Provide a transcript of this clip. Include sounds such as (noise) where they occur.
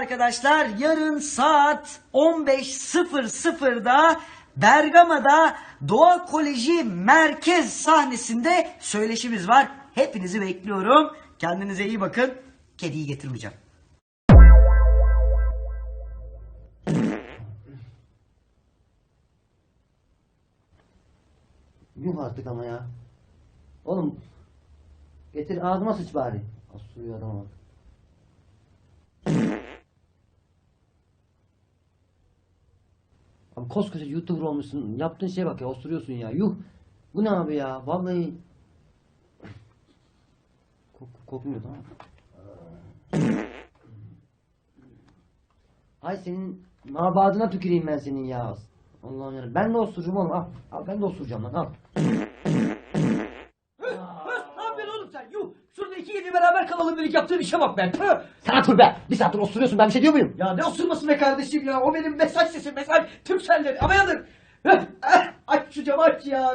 arkadaşlar. Yarın saat 15.00'da Bergama'da Doğa Koleji merkez sahnesinde söyleşimiz var. Hepinizi bekliyorum. Kendinize iyi bakın. Kediyi getirmeyeceğim. Yuh artık ama ya. Oğlum getir ağzıma sıç bari. Asılıyor adama bak. Abi koskoca YouTuber olmuşsun. Yaptığın şeye bak ya osuruyorsun ya. Yuh. Bu ne abi ya? Vallahi Kok kokmuyor tamam. Hay (laughs) senin mabadına tüküreyim ben senin ya. Allah'ım ya. Ben de osuracağım oğlum. Al. Al ben de osuracağım lan. Al. Ne yapıyorsun oğlum sen? Yuh! Gece beraber kalalım dedik yaptığın işe bak be. Tüh! Sana dur be. Bir saattir osuruyorsun. Ben bir şey diyor muyum? Ya ne osurması be kardeşim ya? O benim mesaj sesim mesaj. Tüm senleri. Ama yanır. Heh, eh, Aç şu camı aç ya.